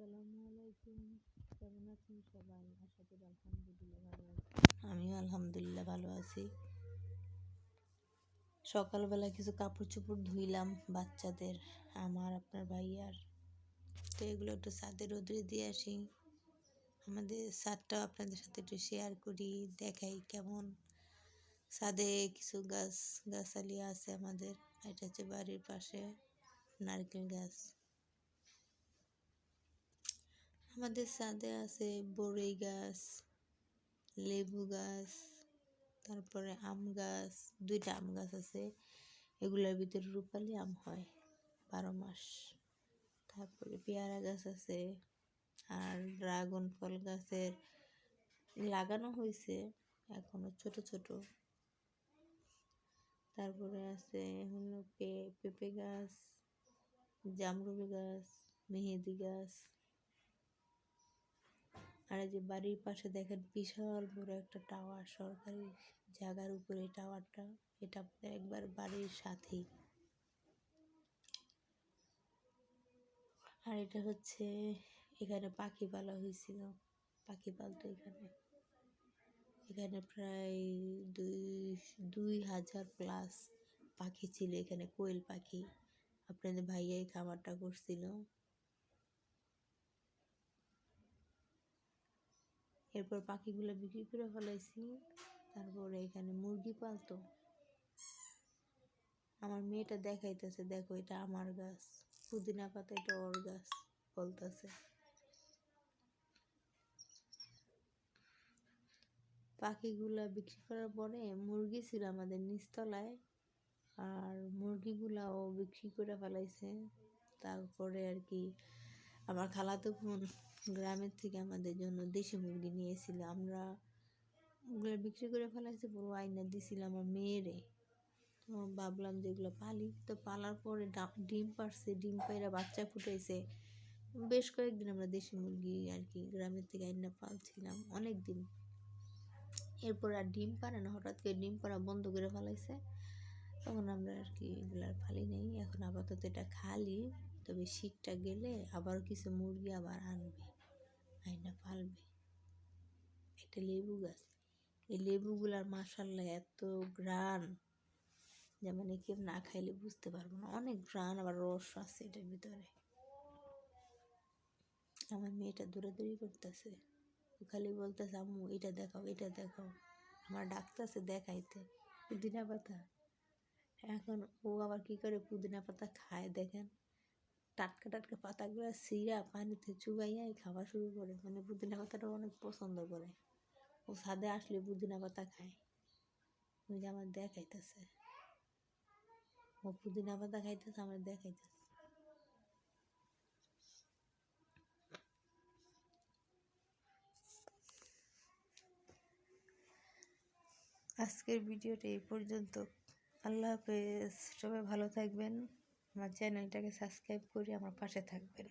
আলহামদুলিল্লাহ ভালো আছি। আমিও আলহামদুলিল্লাহ ভালো আছি। সকালবেলা কিছু কাপড় চোপড় ধুইলাম বাচ্চাদের, আমার, আপনার ভাইয়ার তো এগুলো একটু ছাদে রোদ্রে দিয়ে আসি। আমাদের ছাদটাও আপনাদের সাথে একটু শেয়ার করি, দেখাই কেমন। ছাদে কিছু গাছ, গাছালি আছে আমাদের, এটা হচ্ছে বাড়ির পাশে, নারকেল গাছ। আমাদের ছাদে আছে বড়ই গাছ, লেবু গাছ, তারপরে আম গাছ, দুইটা আম গাছ আছে। এগুলোর ভিতরে রূপালি আম হয় বারো মাস। তারপরে পেয়ারা গাছ আছে আর ড্রাগন ফল গাছের লাগানো হয়েছে এখনও ছোট ছোট। তারপরে আছে হলো পেঁপে গাছ, জামরুল গাছ, মেহেদি গাছ আর এই যে বাড়ির পাশে দেখেন বিশাল বড় একটা টাওয়ার, সরকারি জায়গার উপরে টাওয়ারটা। এটা একবার বাড়ির সাথেই। আর এটা হচ্ছে এখানে পাখি পালা হয়েছিল। পাখি পালতো এখানে। এখানে প্রায় দুই দুই হাজার প্লাস পাখি ছিল এখানে, কোয়েল পাখি। আপনাদের ভাইয়াই খাবারটা করছিল। এরপর পাখিগুলো বিক্রি করে ফেলাইছি। তারপরে এখানে মুরগি পালতো। আমার মেয়েটা দেখাইতেছে, দেখো, এটা আমার গাছ। পুদিনা পাতা, এটা ওর গাছ, বলতেছে। পাখিগুলা বিক্রি করার পরে মুরগি ছিল আমাদের নিচতলায়, আর মুরগিগুলাও বিক্রি করে ফেলাইছে। তারপরে আর কি আমার খালাতো বোন গ্রামের থেকে আমাদের জন্য দেশি মুরগি নিয়েছিল। আমরা ওগুলো বিক্রি করে ফেলাইছে বড় আয়না দিছিল আমার মেয়েরে। তো ভাবলাম যে এগুলো পালি। তো পালার পরে ডিম পারছে ডিম পাইরা বাচ্চা ফুটাইছে। বেশ কয়েকদিন আমরা দেশি মুরগি আর কি গ্রামের থেকে আইনা পালছিলাম অনেক দিন এরপর আর ডিম পারে না, হঠাৎ করে ডিম পাড়া বন্ধ করে ফেলাইছে। তখন আমরা আর কি এগুলো আর ফালি নেই। এখন আপাতত এটা খালি। তবে শীতটা গেলে আবার কিছু মুরগি আবার আনবে, আইনা পালবে একটা লেবু গাছ, এই লেবুগুলার মাসাল্লাহ এত গ্রান যে মানে কেউ না খাইলে বুঝতে পারব না। অনেক গ্রান আবার রস আছে এটার ভিতরে। আমার মেয়েটা দৌড়াদৌড়ি করতেছে। খালি বলতেছে, আম্মু, এটা দেখাও এটা দেখাও। আমার ডাকতেছে দেখাইতে। পুদিনা পাতা। এখন ও আবার কি করে পুদিনা পাতা খায় দেখেন? টাটকা টাটকা পাতাগুলো সিরা পানিতে চুবাইয়া খাওয়া শুরু করে। মানে পুদিনা পাতাটা অনেক পছন্দ করে। ও ছাদে আসলে পুদিনা পাতা খায়। ওই যে আমার দেখাইতেছে। ও পুদিনা পাতা খাইতেছে, আমার দেখাইতেছে। আজকের ভিডিওটা এই পর্যন্ত। আল্লাহ হাফেজ। সবাই ভালো থাকবেন। আমার চ্যানেলটাকে সাবস্ক্রাইব করে আমার পাশে থাকবেন।